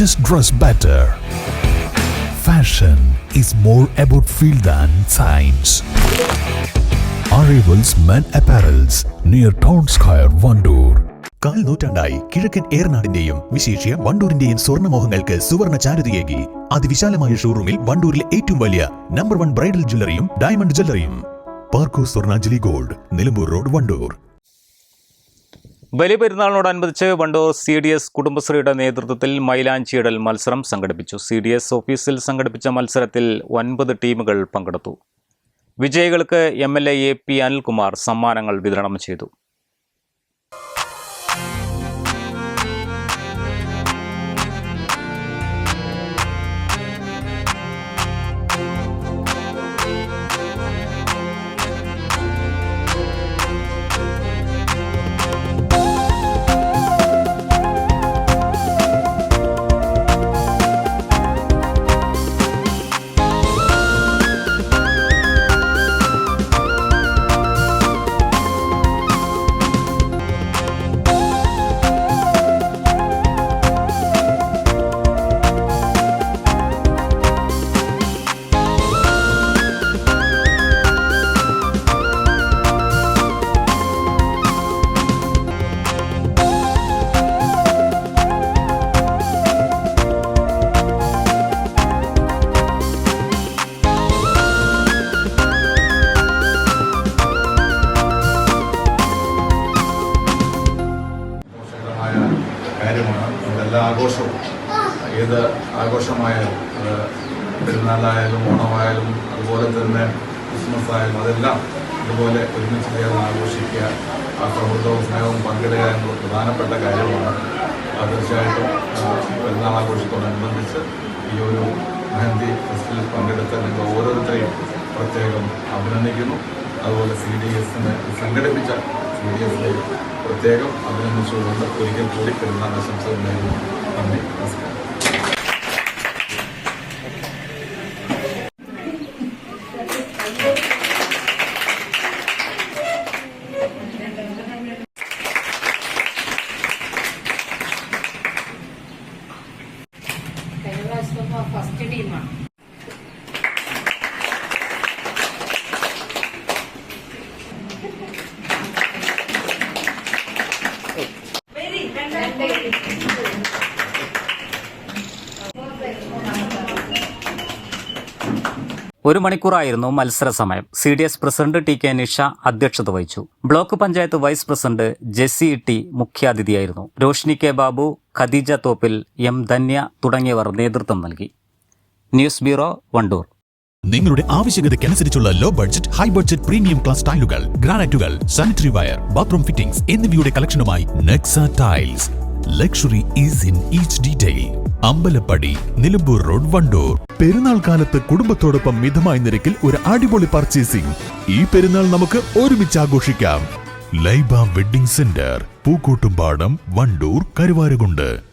just dress better. Fashion is more about feel than science. Arrivals Men Apparels near Town Square, Vandoor. കാൽ നൂറ്റാണ്ടായി കിഴക്കൻ ഏറനാടിന്റെയും വിശേഷ്യ വണ്ടൂരിന്റെയും സ്വർണമോഹങ്ങൾക്ക് സുവർണ ചാരുതയേകി അതിവിശാലമായ ഷോറൂമിൽ വണ്ടൂരിലെ ഏറ്റവും വലിയ നമ്പർ വൺ ബ്രൈഡൽ ജ്വല്ലറിയും diamond ജ്വല്ലറിയും Parco Swarnanjali gold Nilambur road Wandoor ബലിപെരുന്നാളിനോടനുബന്ധിച്ച് Wandoor C D S കുടുംബശ്രീയുടെ നേതൃത്വത്തിൽ മൈലാഞ്ചിയിടൽ മത്സരം സംഘടിപ്പിച്ചു. സി ഡി എസ് ഓഫീസിൽ സംഘടിപ്പിച്ച മത്സരത്തിൽ ഒൻപത് ടീമുകൾ പങ്കെടുത്തു. വിജയികൾക്ക് M L A A P Anilkumar സമ്മാനങ്ങൾ വിതരണം ചെയ്തു. എല്ലാ ആഘോഷവും ഏത് ആഘോഷമായാലും അത് പെരുന്നാളായാലും ഓണമായാലും അതുപോലെ തന്നെ ക്രിസ്മസ് ആയാലും അതെല്ലാം ഇതുപോലെ ഒരുമിച്ച് ചേർന്ന് ആഘോഷിക്കുക ആ സൗഹൃദവും സ്നേഹവും പങ്കിടുക എന്നത് പ്രധാനപ്പെട്ട കാര്യമാണ്. തീർച്ചയായിട്ടും പെരുന്നാൾ ആഘോഷത്തോടനുബന്ധിച്ച് ഈ ഒരു മെഹന്തി ഫെസ്റ്റിൽ പങ്കെടുത്ത നിങ്ങൾ ഓരോരുത്തരെയും പ്രത്യേകം അഭിനന്ദിക്കുന്നു. അതുപോലെ സി ഡി എസിനെ സംഘടിപ്പിച്ച സി ഡി എസിനെ പ്രത്യേകം അഭിനന്ദിച്ചുകൊണ്ട് ഒരിക്കൽ കൂടി പെരുന്നാൾ ആശംസകൾ നേരുന്നു നന്ദി. നമസ്കാരം ഫസ്റ്റ് ടീമാണ് ഒരു മണിക്കൂറായിരുന്നു മത്സര സമയം C D S president T K Nisha അധ്യക്ഷത വഹിച്ചു. Block panchayat vice president Jessy T മുഖ്യാതിഥിയായിരുന്നു. Roshni K Babu Khadeeja Thoppil M Dhanya തുടങ്ങിയവർ നേതൃത്വം നൽകി. News bureau Wandoor. നിങ്ങളുടെ ആവശ്യകതയ്ക്കനുസരിച്ചുള്ള low budget high budget premium class ടൈലുകൾ ഗ്രാനൈറ്റുകൾ സാനിറ്ററി വയർ ബാത്റൂം ഫിറ്റിംഗ്സ് എന്നിവയുടെ കളക്ഷനുമായി Nexa tiles luxury is in each detail Ambalappadi Nilambur road Wandoor. Perunnal കാലത്ത് കുടുംബത്തോടൊപ്പം മിതമായ നിരക്കിൽ ഒരു അടിപൊളി പർച്ചേസിംഗ് ഈ പെരുന്നാൾ നമുക്ക് ഒരുമിച്ച് ആഘോഷിക്കാം. Laiba wedding centre Pookkottumpadam Wandoor Karuvarakundu.